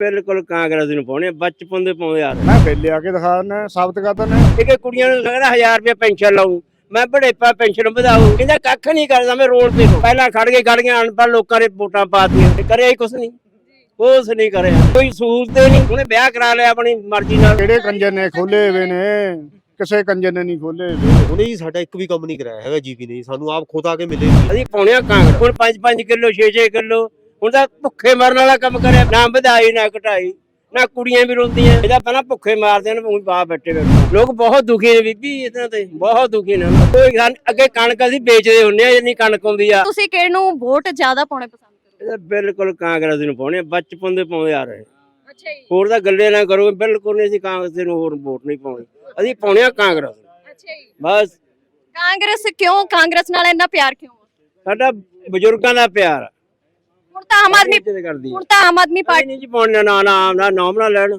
ਬਿਲਕੁਲ ਕਾਂਗਰਸ ਨੂੰ ਪਾਉਣੇ ਬਚਪਨ ਦੇ ਪਾਉਂਦੇ ਆ। ਮੈਂ ਬਿੱਲ ਲਿਆ ਕੇ ਦਿਖਾ ਦਿੰਦਾ ਸਾਬਤ ਕਰ ਦਿੰਦਾ। ਇਹ ਕੁੜੀਆਂ ਨੂੰ ਕਹਿੰਦਾ 1000 ਰੁਪਏ ਪੈਨਸ਼ਨ ਲਾਉ ਮੈਂ ਬੜੇਪਾ ਪੈਨਸ਼ਨ ਵਧਾਉ ਕਹਿੰਦਾ ਕੱਖ ਨਹੀਂ ਕਰਦਾ ਮੈਂ ਰੋਡ ਤੇ ਤੋਂ। ਪਹਿਲਾਂ ਖੜ ਕੇ ਖੜ ਗਿਆ ਅਨਪੜ੍ਹ ਲੋਕਾਂ ਨੇ ਵੋਟਾਂ ਪਾਤੀਆਂ ਤੇ ਕਰਿਆ ਹੀ ਕੁਛ ਨਹੀਂ। ਕੁਛ ਨਹੀਂ ਕਰਿਆ। ਕੋਈ ਸਹੂਲਤ ਹੀ ਨਹੀਂ। ਉਹਨੇ ਵਿਆਹ ਕਰਾ ਲਿਆ ਆਪਣੀ ਮਰਜ਼ੀ ਨਾਲ। ਕਿਹੜੇ ਕੰਜਰ ਨੇ ਖੋਲੇ ਹੋਏ ਨੇ? ਕਿਸੇ ਕੰਜਰ ਨੇ ਨਹੀਂ ਖੋਲੇ ਹੋਏ। ਉਹਨੇ ਜੀ ਸਾਡਾ ਇੱਕ ਵੀ ਕੰਮ ਨਹੀਂ ਕਰਾਇਆ ਹੈਗਾ ਜੀਪੀ ਨੇ। ਸਾਨੂੰ ਆਪ ਆ ਕੇ ਮਿਲੇ ਅਸੀਂ ਪਾਉਣੇ ਆ ਕਾਂਗਰਸ। ਹੁਣ 5-5 ਕਿਲੋ 6-6 ਕਿਲੋ ਹੁਣ ਤਾਂ ਭੁੱਖੇ ਮਰਨ ਵਾਲਾ ਕੰਮ ਕਰਿਆ ਨਾ ਵਧਾਈ ਨਾ ਘਟਾਈ ਨਾ ਕੁੜੀਆਂ ਵੀ ਰੋਂਦੀਆਂ। ਇਹਦਾ ਪਹਿਲਾਂ ਭੁੱਖੇ ਮਾਰਦੇ ਨੇ ਹੁਣ ਬਾਹਰ ਬੈਠੇ ਬੈਠੇ। ਲੋਕ ਬਹੁਤ ਦੁਖੀ ਨੇ ਬੀਬੀ ਇਹਨਾਂ ਤੇ ਬਹੁਤ ਦੁਖੀ ਨੇ। ਕੋਈ ਗੱਲ- ਅੱਗੇ ਕਣਕ ਅਸੀਂ ਵੇਚਦੇ ਹੁੰਨੇ ਆ ਜਿੰਨੀ ਕਣਕ ਹੁੰਦੀ ਆ। ਤੁਸੀਂ ਕਿਹਨੂੰ ਵੋਟ ਜ਼ਿਆਦਾ ਪਾਉਣੇ ਪਸੰਦ ਕਰੋਗੇ? ਬਿਲਕੁਲ ਕਾਂਗਰਸ ਨੂੰ ਪਾਉਣੇ ਬਚਪਨ ਦੇ ਪਾਉਂਦੇ ਆ ਰਹੇ। ਅੱਛਾ ਜੀ। ਹੋਰ ਤਾਂ ਗੱਲੇ ਨਾ ਕਰੋ ਬਿਲਕੁਲ ਨਹੀਂ ਅਸੀਂ ਕਾਂਗਰਸ ਨੂੰ ਹੋਰ ਵੋਟ ਨਹੀਂ ਪਾਉਣੀ ਅਸੀਂ ਪਾਉਣੇ ਆ ਕਾਂਗਰਸ। ਅੱਛਾ ਜੀ। ਬਸ। ਕਾਂਗਰਸ ਕਿਉਂ? ਕਾਂਗਰਸ ਨਾਲ ਇੰਨਾ ਪਿਆਰ ਕਿਉਂ ਸਾਡਾ ਬਜ਼ੁਰਗਾਂ ਦਾ ਪਿਆਰ ਆ। ਹੁਣ ਤਾਂ ਆਮ ਆਦਮੀ ਇੱਜ਼ਤ ਕਰਦੀ ਆ? ਹੁਣ ਤਾਂ ਆਮ ਆਦਮੀ ਅਸੀਂ ਪਾਰਟੀ ਨਹੀਂ ਜੀ ਪਾਉਣੇ ਨਾ ਨਾ ਨਾ ਨਾਮ ਨਾ ਲੈਣ।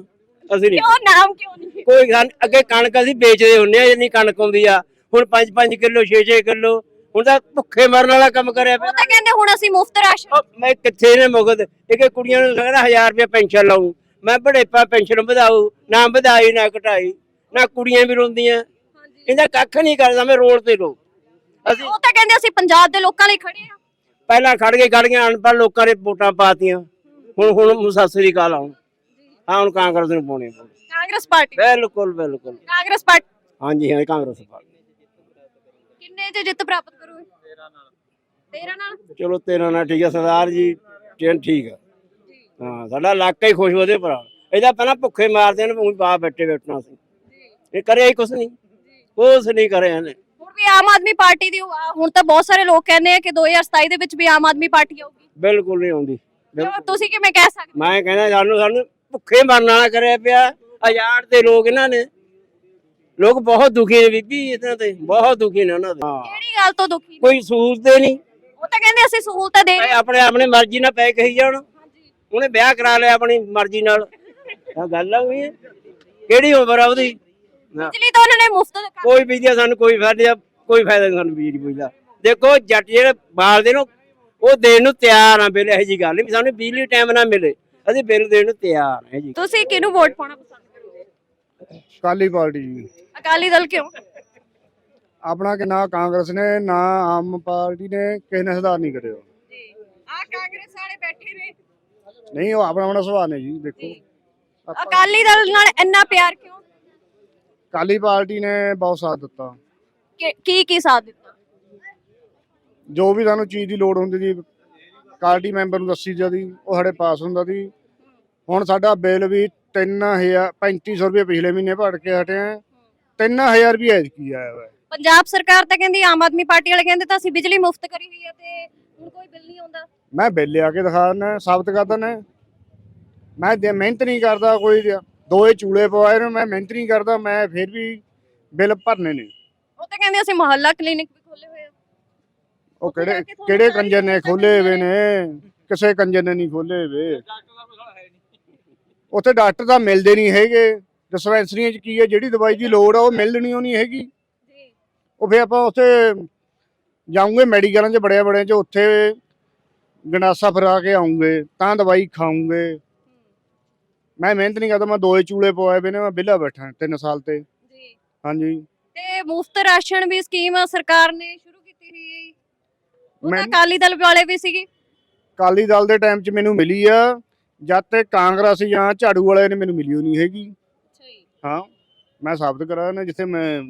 ਅਸੀਂ ਨਹੀਂ ਕਿਉਂ ਨਾਮ ਕਿਉਂ ਨਹੀਂ? ਕੋਈ ਗੱਲ ਅੱਗੇ ਕਣਕ ਅਸੀਂ ਵੇਚਦੇ ਹੁੰਨੇ ਆ ਜਿੰਨੀ ਕਣਕ ਹੁੰਦੀ ਆ। ਹੁਣ 5-5 ਕਿਲੋ 6-6 ਕਿਲੋ। ਹੁਣ ਤਾਂ ਭੁੱਖੇ ਮਰਨ ਵਾਲਾ ਕੰਮ ਕਰਿਆ ਉਹ ਤਾਂ ਕਹਿੰਦੇ ਹੁਣ ਅਸੀਂ ਮੁਫਤ ਰਾਸ਼ਨ ਉਹ ਮੈਂ ਕਿੱਥੇ ਨੇ ਮੁਗਦ ਕੁੜੀਆਂ ਨੂੰ ਕਹਿੰਦਾ 1000 ਰੁਪਏ ਪੈਨਸ਼ਨ ਲਾਉ ਮੈਂ ਬੜੇਪਾ ਪੈਨਸ਼ਨ ਵਧਾਉ ਨਾ ਵਧਾਈ ਨਾ ਘਟਾਈ ਨਾ ਕੁੜੀਆਂ ਵੀ ਰੋਂਦੀਆਂ। ਇਹਦਾ ਕੱਖ ਨਹੀਂ ਕਰਦਾ ਮੈਂ ਰੋਡ ਤੇ ਲੋ ਅਸੀਂ ਉਹ ਤਾਂ ਕਹਿੰਦੇ ਅਸੀਂ ਪੰਜਾਬ ਦੇ ਲੋਕਾਂ ਲਈ ਖੜੇ ਆ। ਪਹਿਲਾਂ ਖੜ ਗਏ ਅਨਪੜ੍ਹ ਲੋਕਾਂ ਨੇ ਵੋਟਾਂ ਪਾਤੀਆਂ। ਹੁਣ ਹੁਣ ਸਤਿ ਸ੍ਰੀ ਅਕਾਲ ਆਉਣ। ਹਾਂ ਹੁਣ ਕਾਂਗਰਸ ਨੂੰ ਪਾਉਣੇ ਆ। ਕਾਂਗਰਸ ਪਾਰਟੀ? ਬਿਲਕੁਲ ਬਿਲਕੁਲ। ਕਾਂਗਰਸ ਪਾਰਟੀ? ਹਾਂਜੀ ਹਾਂ ਕਾਂਗਰਸ ਪਾਰਟੀ। ਕਿੰਨੇ ਚ ਜਿੱਤ ਪ੍ਰਾਪਤ ਕਰੋਗੇ 13 ਨਾਲ। 13 ਨਾਲ? ਚਲੋ ਤੇਰਾ ਨਾਲ ਠੀਕ ਹੈ ਸਰਦਾਰ ਜੀ ਟ੍ਰੇਨ ਠੀਕ ਆ। ਹਾਂ ਸਾਡਾ ਇਲਾਕਾ ਹੀ ਖੁਸ਼ ਉਹਦੇ ਪਰ ਇਹਦਾ ਪਹਿਲਾਂ ਭੁੱਖੇ ਮਾਰਦੇ ਨੇ ਬਾਹਰ ਬੈਠੇ ਬੈਠਣਾ ਸੀ। ਇਹ ਕਰਿਆ ਹੀ ਕੁਛ ਨਹੀਂ। ਕੁਛ ਨਹੀਂ ਕਰਿਆ ਇਹਨੇ। ਹੁਣ ਵੀ ਆਮ ਆਦਮੀ ਪਾਰਟੀ ਦੀ ਹੁਣ ਤਾਂ ਬਹੁਤ ਸਾਰੇ ਲੋਕ ਕਹਿੰਦੇ ਆ ਕਿ 2027 ਦੇ ਵਿੱਚ ਵੀ ਆਮ ਆਦਮੀ ਪਾਰਟੀ ਆਊਗੀ। ਬਿਲਕੁਲ ਨਹੀਂ ਆਉਂਦੀ। ਤੁਸੀਂ ਕਿਵੇਂ ਕਹਿ ਸਕਦੇ? ਮੈਂ ਕਹਿੰਦਾ ਸਾਨੂੰ ਸਾਨੂੰ ਭੁੱਖੇ ਮਰਨ ਵਾਲਾ ਕਰਿਆ ਪਿਆ। ਹਜ਼ਾਰ ਦੇ ਲੋਕ ਇਹਨਾਂ ਨੇ। ਲੋਕ ਬਹੁਤ ਦੁਖੀ ਨੇ ਬੀਬੀ ਇਹਨਾਂ ਤੇ ਬਹੁਤ ਦੁਖੀ ਨੇ ਉਹਨਾਂ ਦੇ। ਹਾਂ। ਕਿਹੜੀ ਗੱਲ ਤੋਂ ਦੁਖੀ ਨੇ? ਕੋਈ ਸਹੂਲਤ ਹੀ ਨਹੀਂ। ਉਹ ਤਾਂ ਕਹਿੰਦੇ ਅਸੀਂ ਸਹੂਲਤਾਂ ਦੇ ਰਹੇ ਇਹ ਆਪਣੇ ਆਪਣੇ ਮਰਜ਼ੀ ਨਾਲ ਪੈ ਕਹੀ ਜਾਣ। ਉਹਨੇ ਵਿਆਹ ਕਰਾ ਲਿਆ ਆਪਣੀ ਮਰਜ਼ੀ ਨਾਲ। ਆ ਗੱਲ ਆ ਹੋਈ ਕਿਹੜੀ ਉਮਰ ਆ ਉਹਦੀ? ਬਿਜਲੀ ਤਾਂ ਉਹਨਾਂ ਨੇ ਮੁਫਤ ਕੋਈ ਬਿਜਲੀ ਸਾਨੂੰ ਕੋਈ ਫਾਇਦਾ ਕੋਈ ਫਾਇਦਾ ਨਹੀਂ ਸਾਨੂੰ ਬਿਜਲੀ ਬੁਜਲੀ ਦਾ ਦੇਖੋ ਜੱਟ ਜਿਹੜੇ ਬਾਲਦੇ ਨੇ ਉਹ ਦੇਣ ਨੂੰ ਤਿਆਰ ਆ ਬਿੱਲ ਇਹੋ ਜੀ ਗੱਲ ਨਹੀਂ ਸਾਨੂੰ ਬਿਜਲੀ ਟਾਈਮ ਨਾਲ ਮਿਲੇ। ਅਸੀਂ ਬਿੱਲ ਦੇਣ ਨੂੰ ਤਿਆਰ ਹਾਂ ਜੀ ਤੁਸੀਂ ਕਿਹਨੂੰ ਵੋਟ ਪਾਉਣਾ ਪਸੰਦ ਕਰੋਗੇ? ਕਾਲੀ ਪਾਰਟੀ ਜੀ। ਅਕਾਲੀ ਦਲ ਕਿਉਂ? ਆਪਣਾ ਕਿ ਨਾ ਕਾਂਗਰਸ ਨੇ ਨਾ ਆਮ ਪਾਰਟੀ ਨੇ ਕਿਸੇ ਨੇ ਸੁਧਾਰ ਨਹੀਂ ਕਰਿਆ। ਆ ਕਾਂਗਰਸ ਵਾਲੇ ਬੈਠੇ ਨੇ। ਨਹੀਂ ਉਹ ਆਪਣਾ ਆਪਣਾ ਸੁਭਾਅ ਨੇ ਜੀ ਦੇਖੋ। ਅਕਾਲੀ ਦਲ ਨਾਲ ਇੰਨਾ ਪਿਆਰ ਕਿਉਂ? ਕਾਲੀ ਪਾਰਟੀ ਨੇ ਬਹੁਤ ਸਾਥ ਦਿੱਤਾ। ਕਿ- ਕੀ ਕੀ ਸਾਥ ਦਿੱਤਾ? ਜੋ ਵੀ ਸਾਨੂੰ ਚੀਜ਼ ਦੀ ਲੋੜ ਹੁੰਦੀ ਸੀ ਪਾਰਟੀ ਮੈਂਬਰ ਨੂੰ ਦੱਸੀ ਜਾਂਦੀ ਉਹ ਸਾਡੇ ਪਾਸ ਹੁੰਦਾ ਸੀ। ਹੁਣ ਸਾਡਾ ਬਿੱਲ ਵੀ 3000 3500 ਰੁਪਏ ਪਿਛਲੇ ਮਹੀਨੇ ਭਰ ਕੇ ਹਟੇ ਆ 3000 ਰੁਪਏ ਐਤਕੀ ਆਇਆ ਵਾ। ਪੰਜਾਬ ਸਰਕਾਰ ਤਾਂ ਕਹਿੰਦੀ ਆਮ ਆਦਮੀ ਪਾਰਟੀ ਵਾਲੇ ਕਹਿੰਦੇ ਤਾਂ ਅਸੀਂ ਬਿਜਲੀ ਮੁਫਤ ਕਰੀ ਹੋਈ ਹੈ ਤੇ ਹੁਣ ਕੋਈ ਬਿੱਲ ਨਹੀਂ ਆਉਂਦਾ। ਮੈਂ ਬਿੱਲ ਲਿਆ ਕੇ ਦਿਖਾ ਦਿੰਦਾ ਸਾਬਤ ਕਰ ਦਿੰਦਾ। ਮੈਂ ਜੇ ਮਿਹਨਤ ਨਹੀਂ ਕਰਦਾ ਕੋਈ ਦੋਏ ਚੂਲੇ ਪਵਾਏ ਨੇ ਮੈਂ ਮਿਹਨਤ ਨਹੀਂ ਕਰਦਾ ਮੈਂ ਫਿਰ ਵੀ ਬਿੱਲ ਭਰਨੇ ਨੇ। ਉਹ ਤਾਂ ਕਹਿੰਦੇ ਅਸੀਂ ਮੁਹੱਲਾ ਕਲੀਨਿਕ ਵੀ ਖੋਲੇ ਹੋਏ ਆ। ਉਹ ਕਿਹੜੇ ਕਿਹੜੇ ਕੰਜਰ ਨੇ ਖੋਲੇ ਹੋਏ ਨੇ? ਕਿਸੇ ਕੰਜਰ ਨੇ ਨਹੀਂ ਖੋਲੇ ਹੋਏ। ਉੱਥੇ ਡਾਕਟਰ ਤਾਂ ਮਿਲਦੇ ਨਹੀਂ ਹੈਗੇ। ਡਿਸਪੈਂਸਰੀਆਂ 'ਚ ਕੀ ਹੈ? ਜਿਹੜੀ ਦਵਾਈ ਦੀ ਲੋੜ ਆ ਉਹ ਮਿਲਣੀ ਉਹ ਨਹੀਂ ਹੈਗੀ। ਜੀ। ਉਹ ਫਿਰ ਆਪਾਂ ਉੱਥੇ ਜਾਉਂਗੇ ਮੈਡੀਕਲਾਂ 'ਚ ਬੜਿਆ ਬੜਿਆਂ 'ਚ ਉੱਥੇ ਗੰਡਾਸਾ ਫਰਾ ਕੇ ਆਉਂਗੇ ਤਾਂ ਦਵਾਈ ਖਾਉਂਗੇ ਮੈਂ ਮਿਹਨਤ ਨਹੀਂ ਕਰਦਾ ਮੈਂ ਦੋਏ ਚੂਲੇ ਪਵਾਏ ਵੇ ਨੇ ਮੈਂ ਵਿਹਲਾ ਬੈਠਾ 3 ਸਾਲ ਤੇ। ਜੀ। ਹਾਂਜੀ। ਤੇ ਮੁਫਤ ਰਾਸ਼ਨ ਵੀ ਸਕੀਮ ਸਰਕਾਰ ਨੇ ਸ਼ੁਰੂ ਕੀਤੀ ਹੋਈ ਹੈ ਉਹ ਤਾਂ ਮੈਂ- ਅਕਾਲੀ ਦਲ ਵਾਲੇ ਵੀ ਸੀਗੀ। ਕਾਲੀ ਦਲ ਦੇ ਟਾਈਮ 'ਚ ਮੈਨੂੰ ਮਿਲੀ ਆ ਜਦ ਤੇ ਕਾਂਗਰਸ ਜਾਂ ਝਾੜੂ ਵਾਲੇ ਨੇ ਮੈਨੂੰ ਮਿਲੀ ਨਹੀਂ ਹੈਗੀ। ਅੱਛਾ ਜੀ। ਹਾਂ ਮੈਂ ਸਾਬਤ ਕਰਾਇਆ ਨਾ ਜਿੱਥੇ ਮੈਂ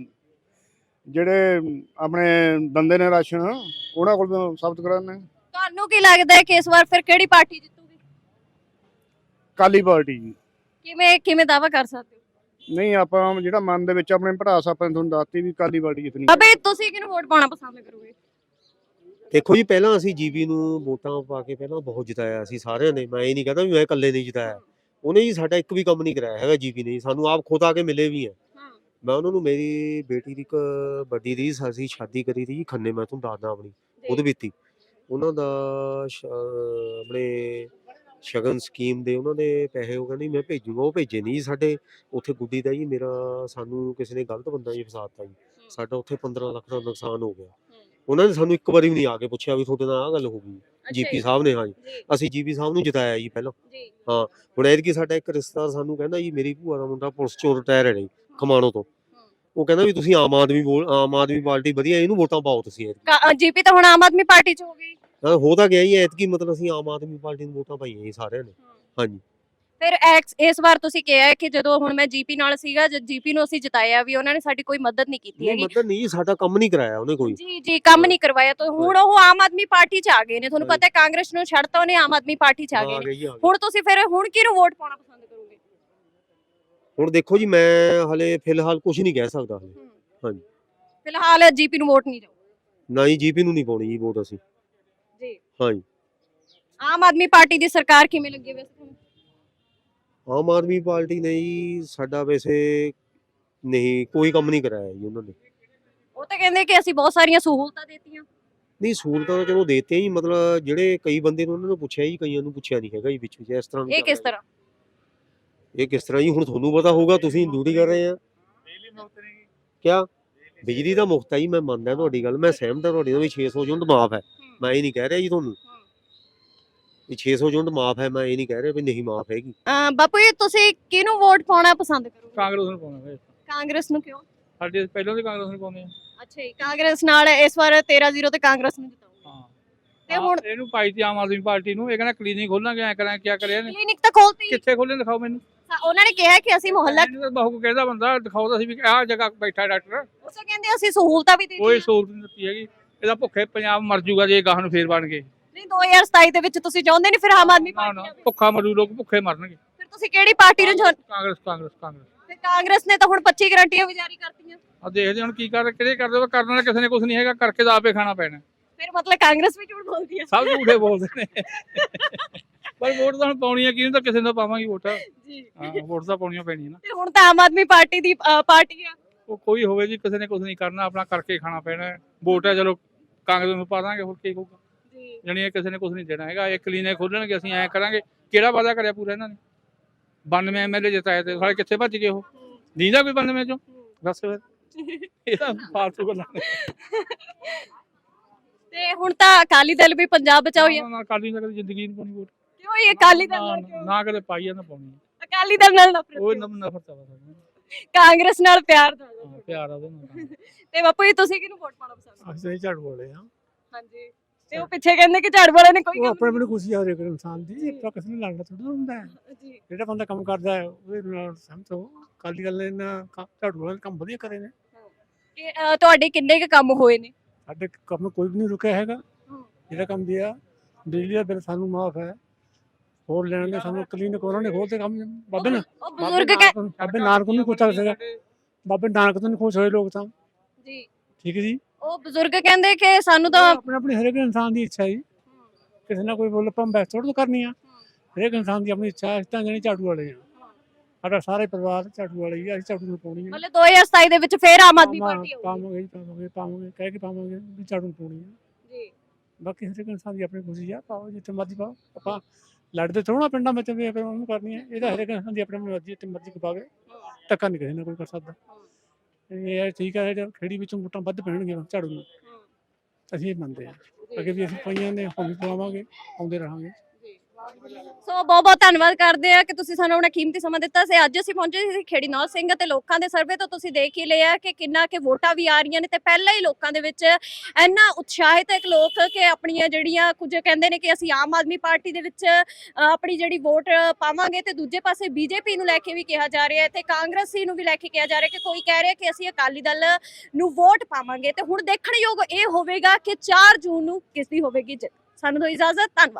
ਜਿਹੜੇ ਆਪਣੇ ਬੰਦੇ ਨੇ ਰਾਸ਼ਨ ਉਹਨਾਂ ਕੋਲ ਸਾਬਤ ਕਰਾਇਆ ਨਾ ਤੁਹਾਨੂੰ ਕੀ ਲੱਗਦਾ ਹੈ ਕਿ ਇਸ ਵਾਰ ਫਿਰ ਕਿਹੜੀ ਪਾਰਟੀ ਜਿੱਤੂਗੀ? ਕਾਲੀ ਪਾਰਟੀ ਜੀ। ਕਿਵੇਂ ਕਿਵੇਂ ਦਾਵਾ ਕਰ ਸਕਦੇ ਹੋ? ਨਹੀਂ ਆਪਾਂ ਜਿਹੜਾ ਮਨ ਦੇ ਵਿੱਚ ਆਪਣੇ ਭੜਾਸ ਆਪਾਂ ਨੇ ਤੁਹਾਨੂੰ ਦੱਸਤੀ ਵੀ ਕਾਲੀ ਪਾਰਟੀ ਜਿੱਤਣੀ ਅਬੇ ਤੁਸੀਂ ਕਿਹਨੂੰ ਵੋਟ ਪਾਉਣਾ ਪਸੰਦ ਕਰੋਗੇ? ਦੇਖੋ ਜੀ ਪਹਿਲਾਂ ਅਸੀਂ ਜੀਪੀ ਨੂੰ ਵੋਟਾਂ ਪਾ ਕੇ ਪਹਿਲਾਂ ਬਹੁਤ ਜਿਤਾਇਆ ਸੀ ਸਾਰਿਆਂ ਨੇ। ਮੈਂ ਇਹ ਨਹੀਂ ਕਹਿੰਦਾ ਵੀ ਮੈਂ ਇਕੱਲੇ ਨਹੀਂ ਜਿਤਾਇਆ। ਉਹਨੇ ਜੀ ਸਾਡਾ ਇੱਕ ਵੀ ਕੰਮ ਨਹੀਂ ਕਰਾਇਆ ਹੈਗਾ ਜੀਪੀ ਨੇ ਜੀ। ਸਾਨੂੰ ਆਪ ਖੁਦ ਆ ਕੇ ਮਿਲੇ ਵੀ ਆ। ਮੈਂ ਉਹਨਾਂ ਨੂੰ ਮੇਰੀ ਬੇਟੀ ਦੀ ਇੱਕ ਵੱਡੀ ਦੀ ਅਸੀਂ ਸ਼ਾਦੀ ਕਰੀ ਸੀ ਜੀ ਖੰਨੇ ਮੈਂ ਤੁਹਾਨੂੰ ਦੱਸਦਾ ਆਪਣੀ ਉਹਦੇ ਬੀਤੀ ਉਹਨਾਂ ਦਾ ਸ਼- ਅਹ ਆਪਣੇ ਸ਼ਗਨ ਸਕੀਮ ਦੇ ਉਹਨਾਂ ਦੇ ਪੈਸੇ ਉਹ ਕਹਿੰਦੀ ਮੈਂ ਭੇਜੂਗਾ ਉਹ ਭੇਜੇ ਨਹੀਂ ਸਾਡੇ। ਉੱਥੇ ਗੁੱਡੀ ਦਾ ਜੀ ਮੇਰਾ ਸਾਨੂੰ ਕਿਸੇ ਨੇ ਗਲਤ ਬੰਦਾ ਜੀ ਫਸਾਤਾ ਜੀ। ਸਾਡਾ ਉੱਥੇ 15 ਲੱਖ ਦਾ ਨੁਕਸਾਨ ਹੋ ਗਿਆ। ਉਹਨਾਂ ਨੇ ਸਾਨੂੰ ਇੱਕ ਵਾਰੀ ਵੀ ਨਹੀਂ ਆ ਕੇ ਪੁੱਛਿਆ ਵੀ ਤੁਹਾਡੇ ਨਾਲ ਆਹ ਗੱਲ ਹੋ ਗਈ। ਜੀਪੀ ਸਾਹਿਬ ਨੇ ਹਾਂਜੀ ਜੀ। ਅਸੀਂ ਜੀਪੀ ਸਾਹਿਬ ਨੂੰ ਜਿਤਾਇਆ ਜੀ ਪਹਿਲਾਂ। ਜੀ। ਹੁਣ ਐਤਕੀ ਸਾਡਾ ਇੱਕ ਰਿਸ਼ਤੇਦਾਰ ਸਾਨੂੰ ਕਹਿੰਦਾ ਜੀ ਮੇਰੀ ਭੂਆ ਦਾ ਮੁੰਡਾ ਪੁਲਿਸ ਚੋਂ ਰਿਟਾਇਰ ਹੈ ਜੀ ਖਮਾਣੋ ਤੋਂ। ਉਹ ਕਹਿੰਦਾ ਵੀ ਤੁਸੀਂ ਆਮ ਆਦਮੀ ਆਮ ਆਦਮੀ ਪਾਰਟੀ ਵਧੀਆ ਇਹਨੂੰ ਵੋਟਾਂ ਪਾਓ ਤੁਸੀਂ ਜੀਪੀ ਤਾਂ ਹੁਣ ਆਮ ਆਦਮੀ ਪਾਰਟੀ ਚ ਹੋ ਗਈ। ਹਾਂ, ਹੋ ਤਾਂ ਗਿਆ ਜੀ ਐਤਕੀ ਮਤਲਬ ਅਸੀਂ ਆਮ ਆਦਮੀ ਪਾਰਟੀ ਨੂੰ ਵੋਟਾਂ ਪਾਈਆਂ ਜੀ ਸਾਰਿਆਂ ਨੇ। ਹਾਂਜੀ। ਫਿਰ ਐਕਸ- ਇਸ ਵਾਰ ਤੁਸੀਂ ਕਿਹਾ ਹੈ ਕਿ ਜਦੋਂ ਹੁਣ ਮੈਂ ਜੀਪੀ ਨਾਲ ਸੀਗਾ ਜਦ ਜੀਪੀ ਨੂੰ ਅਸੀਂ ਜਿਤਾਇਆ ਵੀ ਉਹਨਾਂ ਨੇ ਸਾਡੀ ਕੋਈ ਮਦਦ ਨਹੀਂ ਕੀਤੀ ਨਹੀਂ ਹੈਗੀ। ਮਤਲਬ ਨਹੀਂ ਸਾਡਾ ਕੰਮ ਨਹੀਂ ਕਰਾਇਆ ਉਹਨੇ ਕੋਈ। ਜੀ ਜੀ ਕੰਮ ਨਹੀਂ ਕਰਵਾਇਆ ਤਾਂ ਹੁਣ ਉਹ ਆਮ ਆਦਮੀ ਪਾਰਟੀ ਚ ਆ ਗਏ ਨੇ। ਤੁਹਾਨੂੰ। ਪਤਾ ਹੈ ਕਾਂਗਰਸ ਨੂੰ ਛੱਡਤਾ ਉਹਨੇ ਆਮ ਆਦਮੀ ਪਾਰਟੀ ਚ ਆ ਗਏ ਨੇ। ਹੁਣ ਤੁਸੀਂ ਫਿਰ ਹੁਣ ਕਿਹਨੂੰ ਵੋਟ ਪਾਉਣਾ ਪਸੰਦ ਕਰੋਗੇ? ਹੁਣ ਦੇਖੋ ਜੀ ਮੈਂ ਹਲੇ ਫਿਲਹਾਲ ਕੁਝ ਨਹੀਂ ਕਹਿ ਸਕਦਾ ਹਲੇ। ਹਾਂਜੀ। ਫਿਲਹਾਲ ਜੀਪੀ ਨੂੰ ਵੋਟ ਨਹੀਂ ਜਾਓ ਨਾ ਹੀ ਜੀਪੀ ਨੂੰ ਨਹੀਂ ਪਾਉਣੀ ਜੀ ਵੋਟ ਅਸੀਂ। ਹਾਂਜੀ। ਆਮ ਆਦਮੀ ਪਾਰਟੀ ਦੀ ਸਰਕਾਰ ਕਿਵੇਂ ਲੱਗੀ ਵੈਸੇ ਤੁਹਾਨੂੰ? ਆਮ ਆਦਮੀ ਪਾਰਟੀ ਨੇ ਜੀ ਸਾਡਾ ਵੈਸੇ ਨਹੀਂ ਕੋਈ ਕੰਮ ਨਹੀਂ ਕਰਾਇਆ ਜੀ ਉਹਨਾਂ ਨੇ। ਉਹ ਤਾਂ ਕਹਿੰਦੇ ਕਿ ਅਸੀਂ ਬਹੁਤ ਸਾਰੀਆਂ ਸਹੂਲਤਾਂ ਦਿੱਤੀਆਂ। ਨਹੀਂ ਸਹੂਲਤਾਂ ਤਾਂ ਚਲੋ ਦੇਤੀਆਂ ਜੀ ਮਤਲਬ ਜਿਹੜੇ ਕਈ ਬੰਦੇ ਨੇ ਉਹਨਾਂ ਨੂੰ ਪੁੱਛਿਆ ਜੀ ਕਈਆਂ ਨੂੰ ਪੁੱਛਿਆ ਨਹੀਂ ਹੈਗਾ ਜੀ ਵਿੱਚ ਵਿੱਚ ਇਸ ਤਰ੍ਹਾਂ ਇਹ ਕਿਸ ਤਰ੍ਹਾਂ? ਇਹ ਕਿਸ ਤਰ੍ਹਾਂ ਜੀ ਹੁਣ ਤੁਹਾਨੂੰ ਪਤਾ ਹੋਊਗਾ ਤੁਸੀਂ ਡਿਊਟੀ ਕਰ ਰਹੇ ਆ। ਕਿਆ? ਬਿਜਲੀ ਦਾ ਮੁਫਤ ਹੈ ਜੀ ਮੈਂ ਮੰਨਦਾ ਤੁਹਾਡੀ ਗੱਲ ਮੈਂ ਸਹਿਮਤ ਹਾਂ ਤੁਹਾਡੀ ਨਾਲ ਵੀ 600 ਯੂਨਿਟ ਮਾਫ ਹੈ। ਮੈਂ ਇਹ ਨਹੀਂ ਕਹਿ ਰਿਹਾ ਜੀ ਤੁਹਾਨੂੰ। ਵੀ 600 ਯੂਨਿਟ ਮਾਫ ਹੈ ਮੈਂ ਇਹ ਨਹੀਂ ਕਹਿ ਰਿਹਾ ਵੀ ਨਹੀਂ ਮਾਫ ਹੈਗੀ। ਅਹ ਬਾਪੂ ਜੀ ਤੁਸੀਂ ਕਿਹਨੂੰ ਵੋਟ ਪਾਉਣਾ ਪਸੰਦ ਕਰੋਗੇ? ਕਾਂਗਰਸ ਨੂੰ ਪਾਉਣਾ ਵੇ ਕਾਂਗਰਸ ਨੂੰ ਕਿਉਂ? ਸਾਡੇ ਪਹਿਲਾਂ ਵੀ ਕਾਂਗਰਸ ਨੂੰ ਪਾਉਂਦੇ ਆ। ਅੱਛਾ ਜੀ ਕਾਂਗਰਸ ਨਾਲ ਇਸ ਵਾਰ 13-0 ਤੇ ਕਾਂਗਰਸ ਨੂੰ ਜਿਤਾਓ। ਹਾਂ। ਤੇ ਹੁਣ ਹਾਂ, ਇਹਨੂੰ ਪਾਈ ਤੀ ਆਮ ਆਦਮੀ ਪਾਰਟੀ ਨੂੰ ਇਹ ਕਹਿੰਦਾ ਕਲੀਨਿਕ ਖੋਲਾਂਗੇ ਐ ਕਰਾਂ ਕਿਆ ਕਰਿਆ ਨੇ ਕਲੀਨਿਕ ਤਾਂ ਖੋਲਤੀ। ਕਿੱਥੇ ਖੋਲੇ ਦਿਖਾਓ ਮੈਨੂੰ। ਉਹਨਾਂ ਨੇ ਕਿਹਾ ਕਿ ਅਸੀਂ ਮੁਹੱਲਾ ਇਹਨੂੰ ਤਾਂ ਬਹੁ ਕਹਿੰਦਾ ਬੰਦਾ ਦਿਖਾਓ ਤਾਂ ਅਸੀਂ ਵੀ ਆਹ ਜਗ੍ਹਾ ਬੈਠਾ ਡਾਕਟਰ। ਉਸੇ ਕਹਿੰਦੇ ਅਸੀਂ ਸਹੂਲਤਾਂ ਵੀ ਦੇ ਕੋਈ ਸਹੂਲਤ ਨਹੀਂ ਦਿੱਤੀ ਹੈਗੀ। ਇਹਦਾ ਭੁੱਖੇ ਪੰਜਾਬ ਮਰ ਜੂਗਾ ਜੇ ਗਾਹ ਨੂੰ ਫੇਰ ਬਣ ਗਏ। ਨਹੀਂ 2027 ਦੇ ਵਿੱਚ ਤੁਸੀਂ ਚਾਹੁੰਦੇ ਨਹੀਂ ਫਿਰ ਆਮ ਆਦਮੀ ਨਾ ਪਾਰਟੀ ਨਾ ਆਵੇ? ਭੁੱਖਾ ਮਰੂ ਲੋਕ ਭੁੱਖੇ ਮਰਨਗੇ। ਫਿਰ ਤੁਸੀਂ ਕਿਹੜੀ ਪਾਰਟੀ ਨੂੰ ਚਾਹੁੰ- ਕਾਂਗਰਸ ਕਾਂਗਰਸ ਕਾਂਗਰਸ। ਫਿਰ ਕਾਂਗਰਸ ਨੇ ਤਾਂ ਹੁਣ 25 ਗਰੰਟੀਆਂ ਵੀ ਜਾਰੀ ਕਰਤੀਆਂ। ਆ ਦੇਖਦੇ ਹੁਣ ਕੀ ਕਰ ਕਿਹੜੇ ਕਰਦੇ ਵਾ ਕਰਨ ਵਾਲਾ ਕਿਸੇ ਨੇ ਕੁਝ ਨਹੀਂ ਹੈਗਾ ਕਰਕੇ ਤਾਂ ਆਪੇ ਖਾਣਾ ਪੈਣਾ। ਫਿਰ ਮਤਲਬ ਕਾਂਗਰਸ ਵੀ ਝੂਠ ਬੋਲਦੀ ਹੈ ਸਭ ਝੂਠੇ ਬੋਲਦੇ ਨੇ। ਪਰ ਵੋਟ ਤਾਂ ਹੁਣ ਪਾਉਣੀ ਹੈ ਕਿਹਨੂੰ ਤਾਂ ਕਿਸੇ ਨੂੰ ਪਾਵਾਂਗੇ ਵੋਟ। ਜੀ। ਹਾਂ ਵੋਟ ਤਾਂ ਪਾਉਣੀਆਂ ਪੈਣੀਆਂ ਨਾ। ਤੇ ਹੁਣ ਤਾਂ ਆਮ ਆਦਮੀ ਪਾਰਟੀ ਦੀ ਅ, ਪਾਰਟੀ ਆ। ਉਹ ਕੋਈ ਹੋਵੇ ਜੀ ਕਿਸੇ ਨੇ ਕੁਝ ਨਹੀਂ ਕਰਨਾ ਆਪਣਾ ਕਰਕੇ ਖਾਣਾ ਪੈਣਾ। ਹੈ। ਵੋਟ ਹੈ ਚਲੋ ਕਾਂਗਰਸ ਨੂੰ ਪਾ ਦਾਂਗੇ ਹੋਰ ਕੀ ਹੋਊਗਾ? ਜੀ। ਜਣੀ ਇਹ ਕਿਸੇ ਨੇ ਕੁਝ ਨਹੀਂ ਦੇਣਾ ਹੈਗਾ ਇਹ ਕਲੀਨੇ ਖੋਲਣਗੇ ਅਸੀਂ ਐਂ ਕਰਾਂਗੇ। ਕਿਹੜਾ ਵਾਅਦਾ ਕਰਿਆ ਪੂਰਾ ਇਹਨਾਂ ਨੇ? 92 ਐਮਐਲਏ ਜਿਤਾਏ ਤੇ ਸਾਰੇ ਕਿੱਥੇ ਭੱਜ ਗਏ ਉਹ? ਦੀਦਾ ਕੋਈ 92 ਚੋਂ? ਦੱਸ ਫਿਰ। ਇਹ ਤਾਂ ਫਾਲਤੂ ਗੱਲਾਂ ਨੇ। ਤੇ ਹੁਣ ਤਾਂ ਅਕਾਲੀ ਦਲ ਵੀ ਪੰਜਾਬ ਬਚਾਓ ਹੀ। ਨਾ, ਨਾ ਕਾਲੀ ਦਾ ਕਦੀ ਜ਼ਿੰਦਗੀ ਨਹੀਂ ਪਾਉਣੀ ਵੋਟ ਕਿਉਂ ਇਹ ਅਕਾਲੀ ਦਲ ਨਾ, ਨਾਲ ਕਿਉਂ? ਨਾ ਕਦੇ ਪਾਈ ਆ ਨਾ ਪਾਉਣੀ ਅਕਾਲੀ ਦਲ ਨਾਲ ਨਫ਼ਰਤ ਉਹ ਨਫਰਤ ਆ ਬਸ। ਕਾਂਗਰਸ ਨਾਲ ਪਿਆਰ ਦਾ ਹਾਂ, ਪਿਆਰ ਆ ਉਹਦੇ ਨਾਲ। ਤੇ ਬਾਪੂ ਜੀ ਤੁਸੀਂ ਕਿਹਨੂੰ ਵੋਟ ਪਾਉਣਾ ਪਸੰਦ ਕਰਦੇ? ਅਸੀਂ ਝਾੜੂ ਵਾਲੇ ਆ ਹਾਂਜੀ। ਤੇ ਉਹ ਪਿੱਛੇ ਕਹਿੰਦੇ ਕਿ ਝਾੜੂ ਵਾਲੇ ਨੇ ਕੋਈ ਉਹ ਕੰਮ ਆਪਣੇ ਆਪਣੇ ਖੁਸ਼ੀ ਆ ਹਰੇਕ ਇਨਸਾਨ ਦੀ। ਆਪਾਂ ਕਿਸੇ ਨੂੰ ਲੜਨਾ ਥੋੜਾ ਹੁੰਦਾ। ਹੈ ਜੀ। ਜਿਹੜਾ ਬੰਦਾ ਕੰਮ ਕਰਦਾ ਹੈ ਉਹਦੇ ਨਾਲ ਸਹਿਮਤ ਹੋ। ਕਾਲੀ ਗੱਲ ਨੇ ਨਾ ਕੰਮ- ਝਾੜੂ ਵਾਲੇ ਕੰਮ ਵਧੀਆ ਕਰੇ ਨੇ। ਕਿ ਤੁਹਾਡੇ ਕਿੰਨੇ ਕੁ ਕੰਮ ਹੋਏ ਨੇ? ਸਾਡੇ ਕੰਮ ਕੋਈ ਵੀ ਨਹੀਂ ਰੁਕਿਆ ਹੈਗਾ। ਜਿਹੜਾ ਕੰਮ ਦਿਆ ਬਿਜਲੀ ਦਾ ਬਿੱਲ ਸਾਨੂੰ ਮਾਫ ਹੈ। ਹੋਰ ਲੈਣ ਦੇ ਸਾਨੂੰ ਕਲੀਨਿਕ ਉਹਨਾਂ ਨੇ ਖੋਲ੍ਹਤੇ ਕੰਮ ਬਾਬੇ ਨਾ ਉਹ ਬਜ਼ੁਰਗ ਕਹਿ ਬਾਬੇ ਨਾਨਕ ਨੂੰ ਚੱਲ ਸਕਦਾ ਬਾਬੇ ਨਾਨਕ ਤੋਂ ਨਹੀਂ ਖੁਸ਼ ਹੋਏ ਲੋਕ ਤਾਂ। ਜੀ। ਠੀਕ ਹੈ ਜੀ। ਉਹ ਬਜ਼ੁਰਗ ਕਹਿੰਦੇ ਕਿ ਸਾਨੂੰ ਤਾਂ ਆਪਣੇ ਆਪਣੇ ਹਰੇਕ ਇਨਸਾਨ ਦੀ ਇੱਛਾ ਜੀ। ਕਿਸੇ ਨਾਲ ਕੋਈ ਬੋਲ ਆਪਾਂ ਬੈਸ ਥੋੜ੍ਹਾ ਕਰਨੀ ਆ। ਹਰੇਕ ਇਨਸਾਨ ਦੀ ਆਪਣੀ ਇੱਛਾ ਹੈ, ਅਸੀਂ ਤਾਂ ਜਣੇ ਝਾੜੂ ਵਾਲੇ ਆ। ਸਾਡਾ ਸਾਰੇ ਪਰਿਵਾਰ ਝਾੜੂ ਵਾਲੇ ਹੀ ਆ ਅਸੀਂ ਝਾੜੂ ਨੂੰ ਪਾਉਣੀ ਆ। ਮਤਲਬ 2027 ਦੇ ਵਿੱਚ ਫੇਰ ਆਮ ਆਦਮੀ ਪਾਰਟੀ ਆਊਗੀ। ਪਾਵਾਂਗੇ ਜੀ, ਪਾਵਾਂਗੇ ਪਾਵਾਂਗੇ ਕਹਿ ਕੇ ਪਾਵਾਂਗੇ ਵੀ ਝਾੜੂ ਨੂੰ ਪਾਉਣੀ ਆ। ਜੀ। ਬਾਕੀ ਹਰੇਕ ਇਨਸਾਨ ਦੀ ਆਪਣੀ ਖੁਸ਼ੀ ਆ ਪਾਓ ਜਿੱਥੇ ਮਰਜ਼ੀ ਪਾਓ। ਆਪਾਂ ਲੜਦੇ ਥੋੜਾ ਪਿੰਡਾਂ ਵਿੱਚ ਵੀ ਫਿਰ ਉਹਨੂੰ ਕਰਨੀ ਹੈ ਇਹ ਤਾਂ ਹਰੇਕ ਇਨਸਾਨ ਦੀ ਆਪਣੀ ਮਰਜ਼ੀ ਤੇ ਮਰਜ਼ੀ ਪਾਵੇ ਧੱਕਾ ਨਹੀਂ ਕਿਸੇ ਨਾਲ ਕੋਈ ਕਰ ਸਕਦਾ। ਇਹ ਠੀਕ ਹੈ ਜੇ ਖੇੜੀ ਵਿੱਚੋਂ ਵੋਟਾਂ ਵੱਧ ਪੈਣਗੀਆਂ ਝਾੜੂ ਨੂੰ ਅਸੀਂ ਇਹ ਮੰਨਦੇ ਹਾਂ ਅੱਗੇ ਵੀ ਅਸੀਂ ਪਈਆਂ ਨੇ, ਹੁਣ ਵੀ ਪਵਾਵਾਂਗੇ, ਆਉਂਦੇ ਰਹਾਂਗੇ। ਸੋ ਬਹੁਤ ਬਹੁਤ ਧੰਨਵਾਦ ਕਰਦੇ ਆ ਕਿ ਤੁਸੀਂ ਸਾਨੂੰ ਆਪਣਾ ਕੀਮਤੀ ਸਮਾਂ ਦਿੱਤਾ ਸੀ। ਅੱਜ ਅਸੀਂ ਪਹੁੰਚੇ ਸੀ ਖੇੜੀ ਨੌ ਸਿੰਘ ਅਤੇ ਲੋਕਾਂ ਦੇ ਸਰਵੇ ਤੋਂ ਤੁਸੀਂ ਦੇਖ ਹੀ ਲਿਆ ਕਿ ਕਿੰਨਾ ਕਿ ਵੋਟਾਂ ਵੀ ਆ ਰਹੀਆਂ ਨੇ ਤੇ ਪਹਿਲਾਂ ਹੀ ਲੋਕਾਂ ਦੇ ਵਿੱਚ ਇੰਨਾ ਉਤਸ਼ਾਹਿਤ ਹੈ ਕਿ ਲੋਕ ਕਿ ਆਪਣੀਆਂ ਜਿਹੜੀਆਂ ਕੁਝ ਕਹਿੰਦੇ ਨੇ ਕਿ ਅਸੀਂ ਆਮ ਆਦਮੀ ਪਾਰਟੀ ਦੇ ਵਿੱਚ ਆਪਣੀ ਜਿਹੜੀ ਵੋਟ ਪਾਵਾਂਗੇ ਤੇ ਦੂਜੇ ਪਾਸੇ ਬੀਜੇਪੀ ਨੂੰ ਲੈ ਕੇ ਵੀ ਕਿਹਾ ਜਾ ਰਿਹਾ ਹੈ ਤੇ ਕਾਂਗਰਸੀ ਨੂੰ ਵੀ ਲੈ ਕੇ ਕਿਹਾ ਜਾ ਰਿਹਾ ਕਿ ਕੋਈ ਕਹਿ ਰਿਹਾ ਕਿ ਅਸੀਂ ਅਕਾਲੀ ਦਲ ਨੂੰ ਵੋਟ ਪਾਵਾਂਗੇ ਤੇ ਹੁਣ ਦੇਖਣਯੋਗ ਇਹ ਹੋਵੇਗਾ ਕਿ 4 ਜੂਨ ਨੂੰ ਕਿਸ ਦੀ ਹੋਵੇਗੀ ਜਿੱਤ। ਸਾਨੂੰ ਦੋ ਇਜਾਜ਼ਤ, ਧੰਨਵਾਦ।